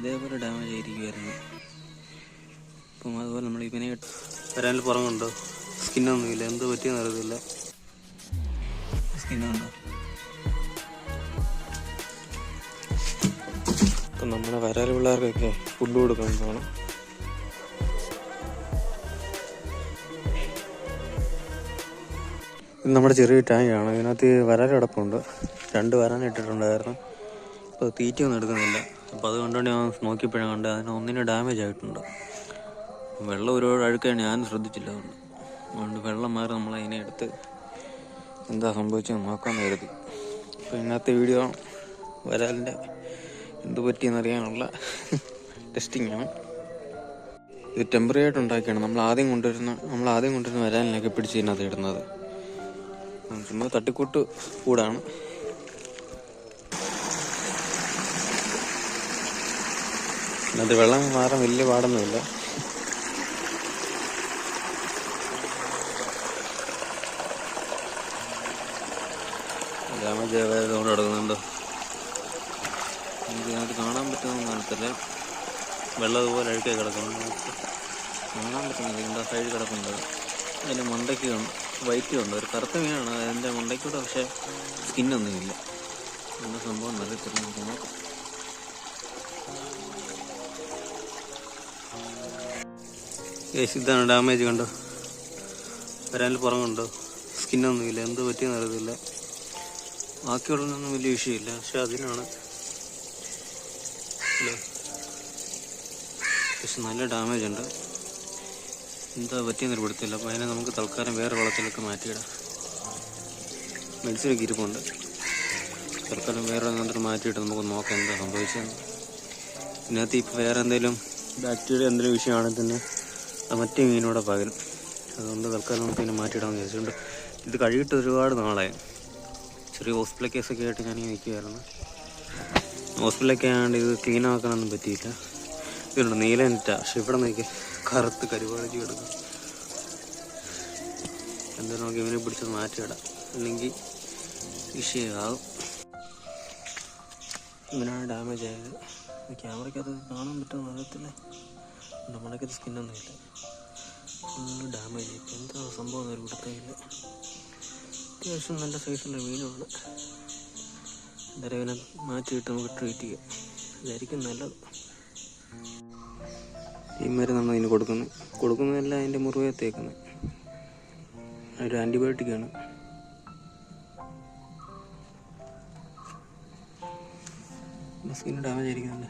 ഇതേപോലെ ഡാമേജ് ആയിരിക്കുമായിരുന്നു അപ്പം അതുപോലെ നമ്മൾ ഇവനെ വരാനിൽ പുറമുണ്ടോ? സ്കിന്നൊന്നുമില്ല. എന്ത് പറ്റിയെന്ന് അറിയത്തില്ല. സ്കിന്നുണ്ടോ അപ്പം നമ്മുടെ വരാൽ പിള്ളേർക്കൊക്കെ ഫുഡ് കൊടുക്കാൻ പോകണം ഇത് നമ്മുടെ ചെറിയ ടാങ്കാണ് ഇതിനകത്ത് വരാൽ കിടപ്പുണ്ട്. രണ്ട് വരാൻ ഇട്ടിട്ടുണ്ടായിരുന്നു. അപ്പോൾ തീറ്റയൊന്നും എടുക്കുന്നില്ല. അപ്പോൾ അതുകൊണ്ടാണ് ഞാൻ നോക്കിയപ്പോഴാണ് കണ്ടത് അതിന് ഒന്നിന് ഡാമേജ് ആയിട്ടുണ്ട്. വെള്ളം ഒരുപാട് അഴുക്കാൻ ഞാൻ ശ്രദ്ധിച്ചില്ല അതുകൊണ്ട്. അതുകൊണ്ട് വെള്ളം മാറി നമ്മൾ അതിനെ എടുത്ത് എന്താ സംഭവിച്ചത് നോക്കാമെന്ന് കരുതി. അപ്പോൾ ഇന്നത്തെ വീഡിയോ വരാലിന്റെ എന്ത് പറ്റിയെന്നറിയാനുള്ള ടെസ്റ്റിംഗ് ആണ്. ഇത് ടെമ്പററി ആയിട്ട് ഉണ്ടാക്കിയാണ്. നമ്മൾ ആദ്യം കൊണ്ടുവരുന്ന നമ്മൾ ആദ്യം കൊണ്ടുവരുന്ന വരാലിനൊക്കെ പിടിച്ച് ഇതിനകത്ത് ഇടുന്നത്. ചുമ്മാ തട്ടിക്കൂട്ട് കൂടാണ്. അതിനകത്ത് വെള്ളം മാറാൻ വലിയ പാടൊന്നുമില്ല. രാമജയവേദ കൊണ്ട് കിടക്കുന്നുണ്ട്? നമുക്ക് കാണാൻ പറ്റുന്ന കാണത്തില്ല. വെള്ളം അതുപോലെ അഴുക്കെ കിടക്കുന്നുണ്ട്. കാണാൻ പറ്റുന്നില്ല. ഇതിന്റെ സൈഡ് കിടക്കുന്നത് അതിന്റെ മണ്ടയ്ക്ക് ഉണ്ട് ഒരു കറുത്ത മീനാണ്. അതിന്റെ മണ്ടയ്ക്കൂടെ പക്ഷേ സ്കിന്നൊന്നുമില്ല എന്താ സംഭവം നല്ല നമുക്ക് ഇതാണ് ഡാമേജ് കണ്ടോ? വരാനിൽ പുറമുണ്ടോ സ്കിന്നൊന്നുമില്ല എന്ത് പറ്റിയെന്ന് അറിയത്തില്ല. ബാക്കിയുള്ളതൊന്നും വലിയ വിഷയമില്ല. പക്ഷെ അതിനാണ്. അല്ലേ പക്ഷെ നല്ല ഡാമേജ് ഉണ്ട്. എന്താ പറ്റിയെന്നൊരു പിടുത്തില്ല അപ്പോൾ അതിനെ നമുക്ക് തൽക്കാലം വേറെ വെള്ളത്തിലൊക്കെ മാറ്റിയിടാം. മെഡിസിനൊക്കെ ഇരിപ്പുണ്ട്. തൽക്കാലം വേറെ എന്തെങ്കിലും മാറ്റിയിട്ട് നമുക്ക് നോക്കാം എന്താ സംഭവിച്ചതെന്ന്. ഇതിനകത്ത് ഇപ്പോൾ വേറെ എന്തെങ്കിലും ബാക്ടീരിയ എന്തെങ്കിലും വിഷയമാണെങ്കിൽ തന്നെ മറ്റേ മീനോടെ പകരും. അതുകൊണ്ട് തൽക്കാലം നമുക്ക് ഇതിനെ മാറ്റിയിടാമെന്ന് വിചാരിച്ചുകൊണ്ട് ഇത് കഴുകിട്ട് ഒരുപാട് നാളെ ചെറിയ ഹോസ്പിറ്റൽ കേസൊക്കെ ആയിട്ട് ഞാൻ നിൽക്കുകയായിരുന്നു. ഹോസ്പിറ്റലൊക്കെ ആയതുകൊണ്ട് ഇത് ക്ലീൻ ആക്കാനൊന്നും പറ്റിയില്ല. ഇതുണ്ട് നീല നെറ്റാ. പക്ഷെ ഇവിടെ നോക്കി കറുത്ത് കരുവാളിച്ച് കിടക്കും എന്തായാലും നമുക്ക് ഇവനെ പിടിച്ചത് മാറ്റിയിടാം. അല്ലെങ്കിൽ വിഷയമാകും ഇവനാണ് ഡാമേജ് ആയത്. ക്യാമറയ്ക്കകത്ത് കാണാൻ പറ്റുമെന്ന് അറിയത്തില്ല. നമ്മളൊക്കെ സ്കിന്നൊന്നും ഇല്ല ഫുള്ള് ഡാമേജ്. ഇപ്പം എന്താ സംഭവം ഒരു കൊടുത്തില്ല അത്യാവശ്യം നല്ല സൈസുള്ള മീനുമാണ്. എന്തായാലും ഇവനെ മാറ്റിയിട്ട് നമുക്ക് ട്രീറ്റ് ചെയ്യാം. ഇതായിരിക്കും നല്ലത്. ഈ നമ്മൾ അതിന് കൊടുക്കുന്നത് കൊടുക്കുന്നതല്ല അതിന്റെ മുറിവേ തേക്കുന്നത് ഒരു ആന്റിബയോട്ടിക്കാണ് സ്കിന്ന് ഡാമേജ് ആയിരിക്കുന്നുണ്ട്.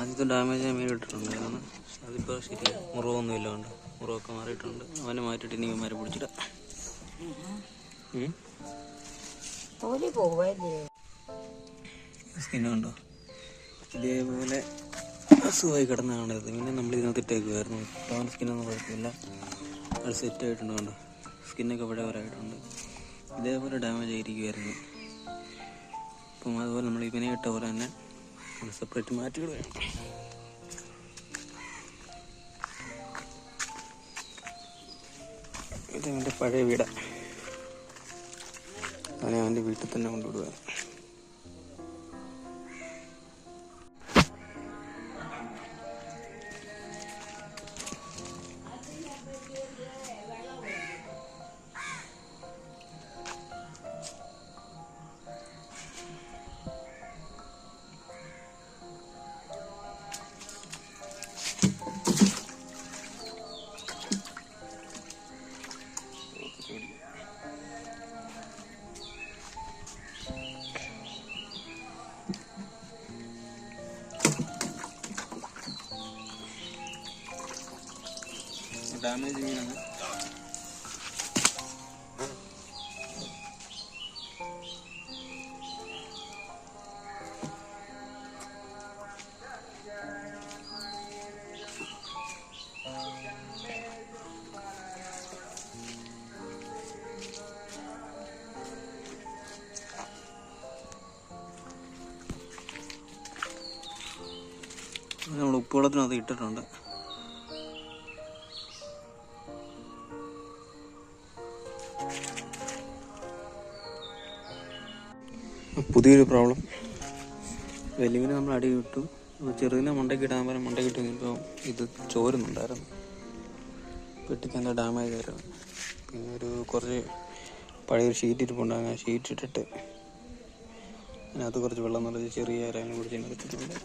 ആദ്യത്തെ ഡാമേജ് ഞാൻ മീൻ ഇട്ടിട്ടുണ്ടായിരുന്നു അതിപ്പോൾ ശരിയായി മുറിവൊന്നും ഇല്ലാണ്ട് മുറിവൊക്കെ മാറിയിട്ടുണ്ട്. അവനെ മാറ്റിയിട്ട് ഇനി മാറി പിടിച്ചിടാം. സ്കിന്നുണ്ടോ ഇതേപോലെ അസുഖമായി കിടന്നതാണ് ഇത് പിന്നെ നമ്മൾ ഇതിനകത്ത് ഇട്ടേക്കുമായിരുന്നു ടോൺ സ്കിന്നൊന്നും കുഴപ്പമില്ല. അത് സെറ്റ് ആയിട്ടുണ്ട് കണ്ടോ? സ്കിന്നൊക്കെ ഇവിടെ വരായിട്ടുണ്ട്. ഇതേപോലെ ഡാമേജ് ആയിരിക്കുമായിരുന്നു അപ്പം അതുപോലെ നമ്മൾ ഇവനെ ഇട്ട പോലെ തന്നെ സെപ്പറേറ്റ് മാറ്റിയിടുകയാണ് ഇത് എന്റെ പഴയ വീടാ. അവനെ അവന്റെ വീട്ടിൽ തന്നെ കൊണ്ടുവിടുക ഉപ്പുവെള്ളത്തിനകത്ത് ഇട്ടിട്ടുണ്ട്. പുതിയൊരു പ്രോബ്ലം വലിയവിനെ നമ്മൾ അടി വിട്ടു. അപ്പോൾ ചെറുതിനെ മണ്ടയ്ക്ക് ഇടാൻ പറയാൻ മണ്ടയ്ക്ക് ഇട്ട് ഇത് ചോരുന്നുണ്ടായിരുന്നു. പെട്ടിക്ക് ഡാമേജ് ആയിരുന്നു പിന്നെ ഒരു കുറച്ച് പഴയൊരു ഷീറ്റ് ഇരിപ്പുണ്ടാകും ഷീറ്റ് ഇട്ടിട്ട് അതിനകത്ത് കുറച്ച് വെള്ളം നിറച്ച് ചെറിയ അരങ്ങനെ കുടിച്ച് എടുത്തിട്ടുണ്ട്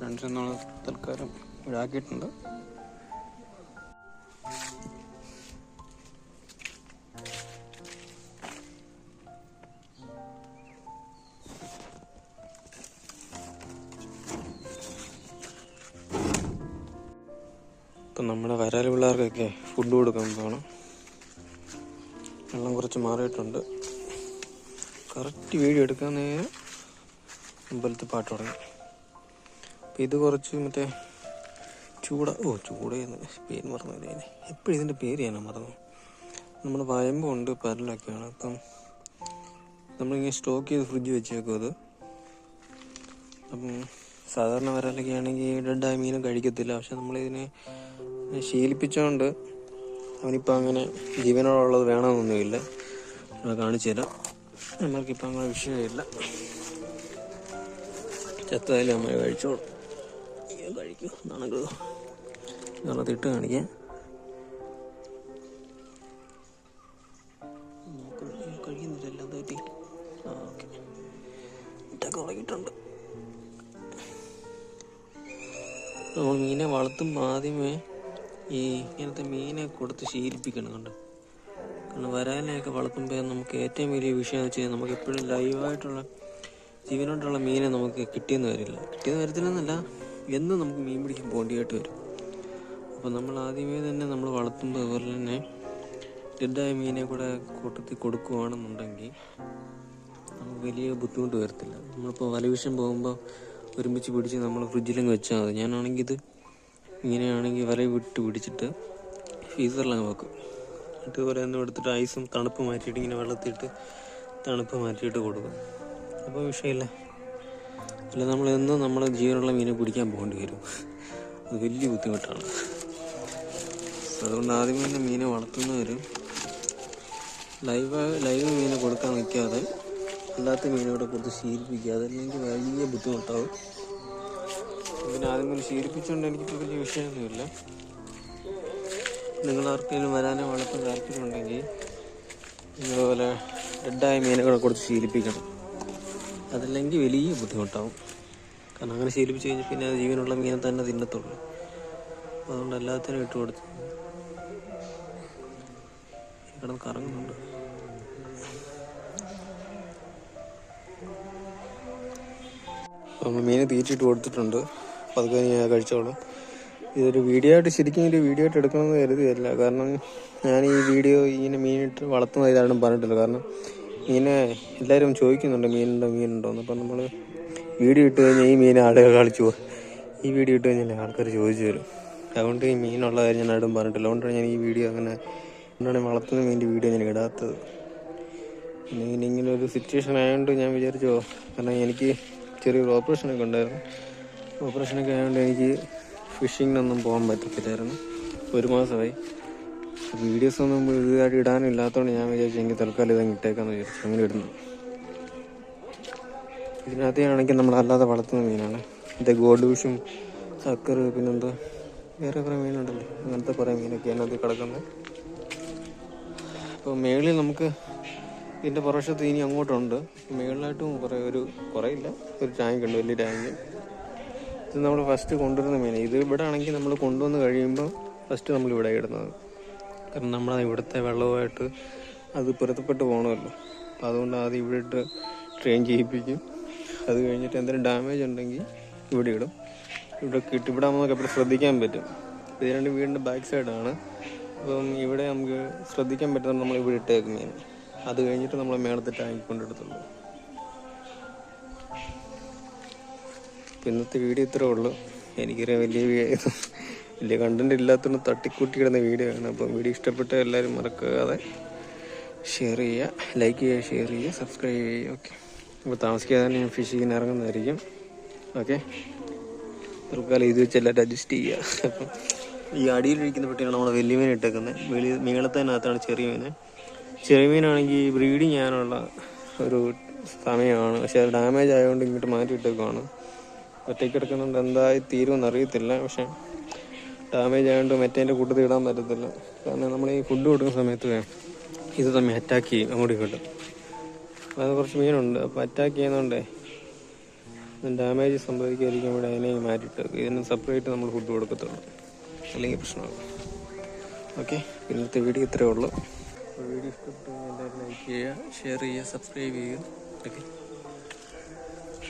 ഫ്രണ്ട്സ് എന്നുള്ള തൽക്കാലം ഇടാക്കിയിട്ടുണ്ട് ഇപ്പം നമ്മുടെ വരാൽ പിള്ളേർക്കൊക്കെ ഫുഡ് പോകണം വെള്ളം കുറച്ച് മാറിയിട്ടുണ്ട്. കറക്റ്റ് വീഡിയോ എടുക്കാൻ നേരം അമ്പലത്തിൽ പാട്ട് തുടങ്ങി. ഇത് കുറച്ച് മറ്റേ ചൂട ഓ ചൂടയെന്ന് പേര് മറന്നു കഴിഞ്ഞാൽ എപ്പോഴും ഇതിന്റെ പേര് ചെയ്യാനാണ് മറന്നു. നമ്മൾ വയമ്പുണ്ട് പരലൊക്കെയാണ്. അപ്പം നമ്മളിങ്ങനെ സ്റ്റോക്ക് ചെയ്ത് ഫ്രിഡ്ജ് വെച്ചേക്കും അത്. അപ്പം സാധാരണ വരാലൊക്കെ ആണെങ്കിൽ ഡെഡായ മീനും കഴിക്കത്തില്ല. പക്ഷെ നമ്മളിതിനെ ശീലിപ്പിച്ചുകൊണ്ട് അവനിപ്പോൾ അങ്ങനെ ജീവനോടുള്ളത് വേണമെന്നൊന്നുമില്ല നമ്മൾ കാണിച്ചു തരാം. നമ്മൾക്കിപ്പോൾ അങ്ങനെ വിഷയമില്ല. ചത്തായാലും നമ്മൾ കഴിച്ചോളും. കഴിക്കും എന്നാണ് വെള്ളത്തിൽ ഇട്ട് തിട്ട് ഉളകിയിട്ടുണ്ട് നമ്മൾ മീനെ വളർത്തുമ്പോൾ ആദ്യമേ ഈ ഇങ്ങനത്തെ മീനെ കൊടുത്ത് ശീലിപ്പിക്കണം കണ്ട. കാരണം വരാനൊക്കെ വളർത്തുമ്പോൾ നമുക്ക് ഏറ്റവും വലിയ വിഷയം എന്ന് വെച്ച് കഴിഞ്ഞാൽ നമുക്ക് എപ്പോഴും ലൈവായിട്ടുള്ള ജീവനോട്ടുള്ള മീനെ നമുക്ക് കിട്ടിയെന്ന് വരില്ല. കിട്ടിയെന്ന് വരത്തില്ലെന്നല്ല. എന്നും നമുക്ക് മീൻ പിടിക്കാൻ പോകേണ്ടിയായിട്ട് വരും. അപ്പോൾ നമ്മൾ ആദ്യമേ തന്നെ നമ്മൾ വളർത്തുമ്പോൾ അതുപോലെ തന്നെ ഡെഡായ മീനെ കൂടെ കൂട്ടത്തിൽ കൊടുക്കുകയാണെന്നുണ്ടെങ്കിൽ നമുക്ക് വലിയ ബുദ്ധിമുട്ട് വരത്തില്ല. നമ്മളിപ്പോൾ വലവിഷം പോകുമ്പോൾ ഒരുമിച്ച് പിടിച്ച് നമ്മൾ ഫ്രിഡ്ജിലങ്ങ് വെച്ചാൽ മതി. ഞാനാണെങ്കിൽ ഇത് ഇങ്ങനെയാണെങ്കിൽ വല വിട്ട് പിടിച്ചിട്ട് ഫീസറിലങ്ങ് വെക്കും. എന്നിട്ട് പോലെ ഒന്നും എടുത്തിട്ട് ഐസും തണുപ്പ് മാറ്റിയിട്ട് ഇങ്ങനെ വെള്ളത്തിയിട്ട് തണുപ്പ് മാറ്റിയിട്ട് കൊടുക്കും. അപ്പോൾ വിഷയമില്ല. അല്ല നമ്മൾ എന്നും നമ്മൾ ജീവനുള്ള മീനെ പിടിക്കാൻ പോകേണ്ടി വരും. അത് വലിയ ബുദ്ധിമുട്ടാണ്. അതുകൊണ്ട് ആദ്യമേ തന്നെ മീനെ വളർത്തുന്നവർ ലൈവ് ലൈവ് മീനെ കൊടുക്കാൻ നിൽക്കാതെ അല്ലാത്ത മീനോടെ കൊടുത്ത് ശീലിപ്പിക്കുക. അതല്ലെങ്കിൽ വലിയ ബുദ്ധിമുട്ടാവും. പിന്നെ ആദ്യം മുതൽ ശീലിപ്പിച്ചുകൊണ്ട് എനിക്കിപ്പോൾ വലിയ വിഷയമൊന്നുമില്ല. നിങ്ങൾ ആർക്കെങ്കിലും വരാനോ വളർത്താൻ താല്പര്യമുണ്ടെങ്കിൽ ഇതുപോലെ ഡെഡായ മീനുകളെ കൊടുത്ത് ശീലിപ്പിക്കണം. അതല്ലെങ്കിൽ വലിയ ബുദ്ധിമുട്ടാവും. കാരണം അങ്ങനെ ശീലിപ്പിച്ച് കഴിഞ്ഞാൽ പിന്നെ ജീവനുള്ള മീനെ തന്നെ തിന്നത്തുള്ളൂ. അതുകൊണ്ട് എല്ലാത്തിനും ഇട്ട് കൊടുത്തു കിടന്ന് കറങ്ങുന്നുണ്ട്. നമ്മൾ മീനെ തീറ്റിട്ട് കൊടുത്തിട്ടുണ്ട്. അപ്പോൾ കഴിഞ്ഞ് ഞാൻ കഴിച്ചോളാം. ഇതൊരു വീഡിയോ ആയിട്ട് ശരിക്കും ഒരു വീഡിയോ ആയിട്ട് എടുക്കണമെന്ന് കരുതിയല്ല കാരണം ഞാൻ ഈ വീഡിയോ ഇങ്ങനെ മീനിട്ട് വളർത്തുന്ന ഇതാരും പറഞ്ഞിട്ടില്ല. കാരണം ഇങ്ങനെ എല്ലാവരും ചോദിക്കുന്നുണ്ട് മീനുണ്ടോ മീനുണ്ടോ? എന്ന്. അപ്പം നമ്മൾ വീഡിയോ ഇട്ട് കഴിഞ്ഞാൽ ഈ മീൻ ആളുകൾ കളിച്ചു പോകും ഈ വീഡിയോ ഇട്ട് കഴിഞ്ഞാൽ ആൾക്കാർ ചോദിച്ചു വരും. അതുകൊണ്ട് ഈ മീനുള്ള കാര്യം ഞാൻ ആരും പറഞ്ഞിട്ടില്ല. അതുകൊണ്ടാണ് ഞാൻ ഈ വീഡിയോ അങ്ങനെ അതുകൊണ്ടാണ് വളർത്തുന്ന മീനിന്റെ വീഡിയോ ഞാൻ ഇടാത്തത്. പിന്നെ ഇങ്ങനെ ഒരു സിറ്റുവേഷൻ ആയതുകൊണ്ട് ഞാൻ വിചാരിച്ചോ കാരണം എനിക്ക് ചെറിയൊരു ഓപ്പറേഷനൊക്കെ ഉണ്ടായിരുന്നു. ഓപ്പറേഷനൊക്കെ ആയതുകൊണ്ട് എനിക്ക് ഫിഷിങ്ങിനൊന്നും പോകാൻ പറ്റത്തില്ലായിരുന്നു. ഒരു മാസമായി. വീഡിയോസ് ഒന്നും ഇതായിട്ട് ഇടാനില്ലാത്തതുകൊണ്ട് ഞാൻ വിചാരിച്ചു എനിക്ക് തൽക്കാലം ഇതങ്ങ് ഇട്ടേക്കാന്ന് വിചാരിച്ചു. അങ്ങനെ ഇടുന്നു. നമ്മൾ അല്ലാതെ വളർത്തുന്ന മീനാണ്. ഇത് ഗോൾഡ് ഫിഷും സക്കർ പിന്നെന്താ വേറെ കുറേ മീനുണ്ടല്ലോ. അങ്ങനത്തെ കുറേ മീനൊക്കെയാണ് അതിനകത്ത് കിടക്കുന്നത്. അപ്പോൾ മേളിൽ നമുക്ക് ഇതിന്റെ പുറവശത്ത് ഇനി അങ്ങോട്ടുണ്ട്. മേളിലായിട്ടും കുറേ ഒരു കുറേ ഇല്ല ഒരു ടാങ്ക് ഉണ്ട് വലിയ ടാങ്ക്. ഇത് നമ്മൾ ഫസ്റ്റ് കൊണ്ടുവരുന്ന മീൻ ഇത് ഇവിടെ ആണെങ്കിൽ നമ്മൾ കൊണ്ടുവന്ന് കഴിയുമ്പോൾ ഫസ്റ്റ് നമ്മൾ ഇവിടെ ഇടുന്നത്. കാരണം നമ്മൾ ഇവിടുത്തെ വെള്ളവുമായിട്ട് അത് പൊരുത്തപ്പെട്ട് പോകണമല്ലോ അപ്പം അതുകൊണ്ട് ആദ്യം ഇവിടെ ഇട്ട് ട്രെയിൻ ചെയ്യിപ്പിക്കും. അത് കഴിഞ്ഞിട്ട് എന്തെങ്കിലും ഡാമേജ് ഉണ്ടെങ്കിൽ ഇവിടെ ഇടും. ഇവിടെ കിട്ടി ഇവിടെ ശ്രദ്ധിക്കാൻ പറ്റും. ഇത് രണ്ട് വീടിന്റെ ബാക്ക് സൈഡാണ് അപ്പം ഇവിടെ നമുക്ക് ശ്രദ്ധിക്കാൻ പറ്റുന്ന നമ്മൾ ഇവിടെ ഇട്ടേക്കും മീൻ അത് കഴിഞ്ഞിട്ട് നമ്മൾ മേളത്തെ ടാങ്കി കൊണ്ടെടുത്തുള്ളൂ ഇന്നത്തെ വീഡിയോ ഇത്രേ ഉള്ളൂ. എനിക്കൊരു വലിയ വലിയ കണ്ടന്റ് ഇല്ലാത്തതുകൊണ്ട് തട്ടിക്കൂട്ടി കിടന്ന വീഡിയോ ആണ്. അപ്പം വീഡിയോ ഇഷ്ടപ്പെട്ട എല്ലാവരും മറക്കാതെ ഷെയർ ചെയ്യുക ലൈക്ക് ചെയ്യുക ഷെയർ ചെയ്യുക സബ്സ്ക്രൈബ് ചെയ്യുക. ഓക്കെ അപ്പോൾ താമസിക്കാതെ തന്നെ ഞാൻ ഫിഷിങ്ങിന് ഇറങ്ങുന്നതായിരിക്കും. ഓക്കെ തൽക്കാലം ഇത് വെച്ച് എല്ലാവരും അഡ്ജസ്റ്റ് ചെയ്യുക. അപ്പം ഈ അടിയിലിരിക്കുന്ന പെട്ടിയാണ് നമ്മൾ വലിയ മീൻ ഇട്ടേക്കുന്നത്. വലിയ മീളത്തതിനകത്താണ് ചെറിയ മീൻ. ചെറിയ മീനാണെങ്കിൽ ബ്രീഡിങ് ചെയ്യാനുള്ള ഒരു സമയമാണ്. പക്ഷെ അത് ഡാമേജ് ആയതുകൊണ്ട് ഇങ്ങോട്ട് മാറ്റി ഇട്ടേക്കുവാണ്. ഒറ്റയ്ക്ക് കിടക്കുന്നുണ്ട് എന്തായി തീരുമെന്ന് അറിയത്തില്ല. പക്ഷെ ഡാമേജ് ആയതുകൊണ്ട് മറ്റേന്റെ കൂട്ടത്തിൽ ഇടാൻ പറ്റത്തില്ല. കാരണം നമ്മൾ ഈ ഫുഡ് കൊടുക്കുന്ന സമയത്ത് ഇത് തമ്മിൽ അറ്റാക്ക് ചെയ്യും അങ്ങോട്ടും ഇങ്ങോട്ടും. അത് കുറച്ച് മീനുണ്ട് അപ്പോൾ അറ്റാക്ക് ചെയ്യുന്നതുകൊണ്ടേ ഡാമേജ് സംഭവിക്കാതിരിക്കാൻ ഇവിടെ അതിനെ മാറ്റിയിട്ട് ഇതിന് സെപ്പറേറ്റ് നമ്മൾ ഫുഡ് കൊടുക്കത്തുള്ളൂ. അല്ലെങ്കിൽ പ്രശ്നമാകും. ഓക്കെ ഇന്നത്തെ വീഡിയോ ഇത്രയേ ഉള്ളൂ. വീഡിയോ ഇഷ്ടപ്പെട്ടു എല്ലാവരും ലൈക്ക് ചെയ്യുക ഷെയർ ചെയ്യുക സബ്സ്ക്രൈബ് ചെയ്യുക. ഓക്കെ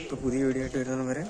ഇപ്പോൾ പുതിയ വീഡിയോ ആയിട്ട് വരുന്നത് വരെ